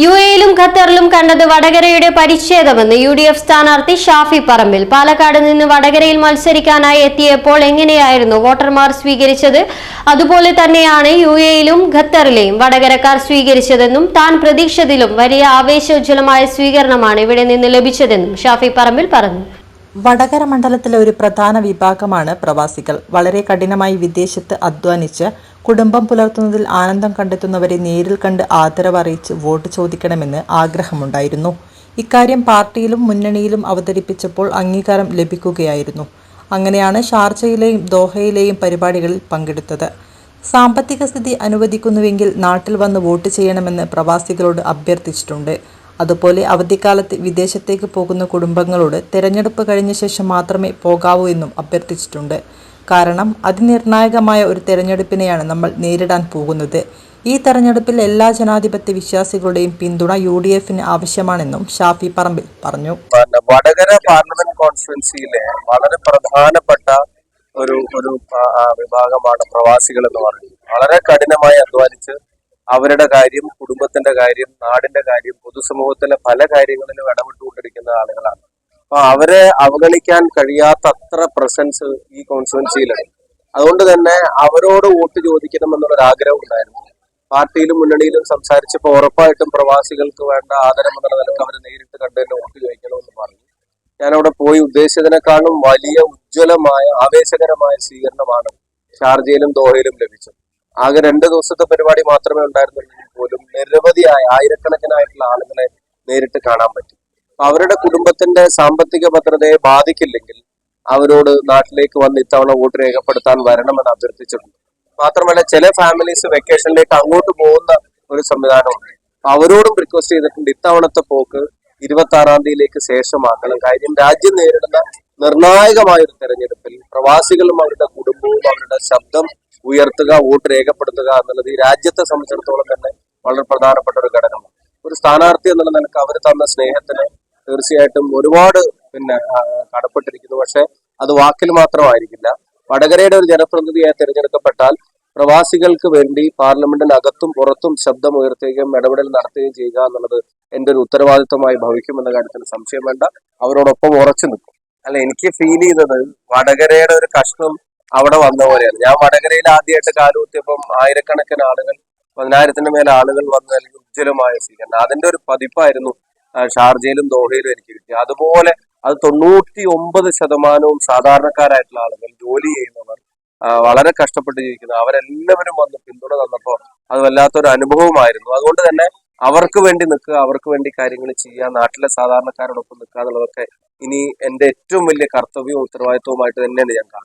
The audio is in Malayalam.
യു എയിലും ഖത്തറിലും കണ്ടത് വടകരയുടെ പരിച്ഛേദമെന്ന് യു ഡി എഫ് സ്ഥാനാർത്ഥി ഷാഫി പറമ്പിൽ. പാലക്കാട് നിന്ന് വടകരയിൽ മത്സരിക്കാനായി എത്തിയപ്പോൾ എങ്ങനെയായിരുന്നു വോട്ടർമാർ സ്വീകരിച്ചത്? അതുപോലെ തന്നെയാണ് യു എയിലും ഖത്തറിലെയും വടകരക്കാർ സ്വീകരിച്ചതെന്നും താൻ പ്രതീക്ഷിച്ചതിലും വലിയ ആവേശോജ്വലമായ സ്വീകരണമാണ് ഇവിടെ നിന്ന് ലഭിച്ചതെന്നും ഷാഫി പറമ്പിൽ പറഞ്ഞു. വടകര മണ്ഡലത്തിലെ ഒരു പ്രധാന വിഭാഗമാണ് പ്രവാസികൾ. വളരെ കഠിനമായി വിദേശത്ത് അധ്വാനിച്ച് കുടുംബം പുലർത്തുന്നതിൽ ആനന്ദം കണ്ടെത്തുന്നവരെ നേരിൽ കണ്ട് ആദരവ് അറിയിച്ച് വോട്ട് ചോദിക്കണമെന്ന് ആഗ്രഹമുണ്ടായിരുന്നു. ഇക്കാര്യം പാർട്ടിയിലും മുന്നണിയിലും അവതരിപ്പിച്ചപ്പോൾ അംഗീകാരം ലഭിക്കുകയായിരുന്നു. അങ്ങനെയാണ് ഷാർജയിലെയും ദോഹയിലെയും പരിപാടികളിൽ പങ്കെടുത്തത്. സാമ്പത്തിക സ്ഥിതി അനുവദിക്കുന്നുവെങ്കിൽ നാട്ടിൽ വന്ന് വോട്ട് ചെയ്യണമെന്ന് പ്രവാസികളോട് അഭ്യർത്ഥിച്ചിട്ടുണ്ട്. അതുപോലെ അവധിക്കാലത്ത് വിദേശത്തേക്ക് പോകുന്ന കുടുംബങ്ങളോട് തെരഞ്ഞെടുപ്പ് കഴിഞ്ഞ ശേഷം മാത്രമേ പോകാവൂ എന്നും അഭ്യർത്ഥിച്ചിട്ടുണ്ട്. കാരണം അതിനിർണായകമായ ഒരു തെരഞ്ഞെടുപ്പിനെയാണ് നമ്മൾ നേരിടാൻ പോകുന്നത്. ഈ തെരഞ്ഞെടുപ്പിൽ എല്ലാ ജനാധിപത്യ വിശ്വാസികളുടെയും പിന്തുണ യു ഡി എഫിന് ആവശ്യമാണെന്നും ഷാഫി പറമ്പിൽ പറഞ്ഞു. വടകര പാർലമെന്റ് കോൺഫറൻസിയിലെ വളരെ പ്രധാനപ്പെട്ട ഒരു ഒരു വിഭാഗമാണ് പ്രവാസികൾ എന്ന് പറയുന്നത് വളരെ കഠിനമായി അധ്വാനിച്ച് അവരുടെ കാര്യം കുടുംബത്തിന്റെ കാര്യം നാടിന്റെ കാര്യം പൊതുസമൂഹത്തിലെ പല കാര്യങ്ങളിലും ഇടപെട്ടുകൊണ്ടിരിക്കുന്ന ആളുകളാണ്. അപ്പൊ അവരെ അവഗണിക്കാൻ കഴിയാത്തത്ര പ്രസൻസ് ഈ കോൺസ്റ്റിറ്റ്യുവൻസിയിലുണ്ട് അതുകൊണ്ട് തന്നെ അവരോട് വോട്ട് ചോദിക്കണം എന്നുള്ളൊരു ആഗ്രഹം ഉണ്ടായിരുന്നു. പാർട്ടിയിലും മുന്നണിയിലും സംസാരിച്ചപ്പോൾ ഉറപ്പായിട്ടും പ്രവാസികൾക്ക് വേണ്ട ആദരം എന്നുള്ള നിലയ്ക്ക് അവർ നേരിട്ട് കണ്ട് തന്നെ വോട്ട് ചോദിക്കണമെന്ന് പറഞ്ഞു. ഞാനവിടെ പോയി ഉദ്ദേശിച്ചതിനേക്കാളും വലിയ ഉജ്ജ്വലമായ ആവേശകരമായ സ്വീകരണമാണ് ഷാർജയിലും ദോഹയിലും ലഭിച്ചത്. ആകെ രണ്ട് ദിവസത്തെ പരിപാടി മാത്രമേ ഉണ്ടായിരുന്നുള്ളൂ. പോലും നിരവധിയായ ആയിരക്കണക്കിനായിട്ടുള്ള ആളുകളെ നേരിട്ട് കാണാൻ പറ്റി. അവരുടെ കുടുംബത്തിന്റെ സാമ്പത്തിക ഭദ്രതയെ ബാധിക്കില്ലെങ്കിൽ അവരോട് നാട്ടിലേക്ക് വന്ന് ഇത്തവണ വോട്ട് രേഖപ്പെടുത്താൻ വരണമെന്ന് അഭ്യർത്ഥിച്ചിട്ടുണ്ട്. മാത്രമല്ല ചില ഫാമിലീസ് വെക്കേഷനിലേക്ക് അങ്ങോട്ട് പോകുന്ന ഒരു സംവിധാനമുണ്ട്. അവരോടും റിക്വസ്റ്റ് ചെയ്തിട്ടുണ്ട് ഇത്തവണത്തെ പോക്ക് ഇരുപത്തി ആറാം തീയതിയിലേക്ക് ശേഷമാക്കണം. കാര്യം രാജ്യം നേരിടുന്ന നിർണായകമായ ഒരു തെരഞ്ഞെടുപ്പിൽ പ്രവാസികളും അവരുടെ കുടുംബവും അവരുടെ ശബ്ദം ഉയർത്തുക വോട്ട് രേഖപ്പെടുത്തുക എന്നുള്ളത് ഈ രാജ്യത്തെ സംബന്ധിച്ചിടത്തോളം തന്നെ വളരെ പ്രധാനപ്പെട്ട ഒരു ഘടകമാണ്. ഒരു സ്ഥാനാർത്ഥി എന്നുള്ള നിലയ്ക്ക് അവർ തന്ന സ്നേഹത്തിന് തീർച്ചയായിട്ടും ഒരുപാട് പിന്നെ കടപ്പെട്ടിരിക്കുന്നു. പക്ഷെ അത് വാക്കിൽ മാത്രമായിരിക്കില്ല. വടകരയുടെ ഒരു ജനപ്രതിനിധിയായി തിരഞ്ഞെടുക്കപ്പെട്ടാൽ പ്രവാസികൾക്ക് വേണ്ടി പാർലമെന്റിനകത്തും പുറത്തും ശബ്ദം ഉയർത്തുകയും ഇടപെടൽ നടത്തുകയും ചെയ്യുക എന്നുള്ളത് എന്റെ ഒരു ഉത്തരവാദിത്തമായി ഭവിക്കുമെന്ന കാര്യത്തിൽ സംശയം വേണ്ട. അവരോടൊപ്പം ഉറച്ചു നിൽക്കും. അല്ല എനിക്ക് ഫീൽ ചെയ്തത് വടകരയുടെ ഒരു കഷ്ണം അവിടെ വന്ന പോലെയാണ്. ഞാൻ വടകരയിൽ ആദ്യമായിട്ട് കാലുകുത്തിയപ്പം ആയിരക്കണക്കിന് ആളുകൾ പതിനായിരത്തിന് മേലെ ആളുകൾ വന്ന് അല്ലെങ്കിൽ ഉജ്ജ്വലമായ സ്വീകരണം. അതിന്റെ ഒരു പതിപ്പായിരുന്നു ഷാർജയിലും ദോഹയിലും എനിക്ക് കിട്ടി അതുപോലെ അത് തൊണ്ണൂറ്റി ഒമ്പത് ശതമാനവും സാധാരണക്കാരായിട്ടുള്ള ആളുകൾ ജോലി ചെയ്യുന്നവർ വളരെ കഷ്ടപ്പെട്ട് ജീവിക്കുന്നത് അവരെല്ലാവരും വന്ന് പിന്തുണ തന്നപ്പോൾ അത് വല്ലാത്തൊരു അനുഭവമായിരുന്നു. അതുകൊണ്ട് തന്നെ അവർക്ക് വേണ്ടി നിൽക്കുക അവർക്ക് വേണ്ടി കാര്യങ്ങൾ ചെയ്യുക നാട്ടിലെ സാധാരണക്കാരോടൊപ്പം നിൽക്കുക എന്നുള്ളതൊക്കെ ഇനി എന്റെ ഏറ്റവും വലിയ കർത്തവ്യവും ഉത്തരവാദിത്വവുമായിട്ട് തന്നെയാണ് ഞാൻ കാണുന്നത്.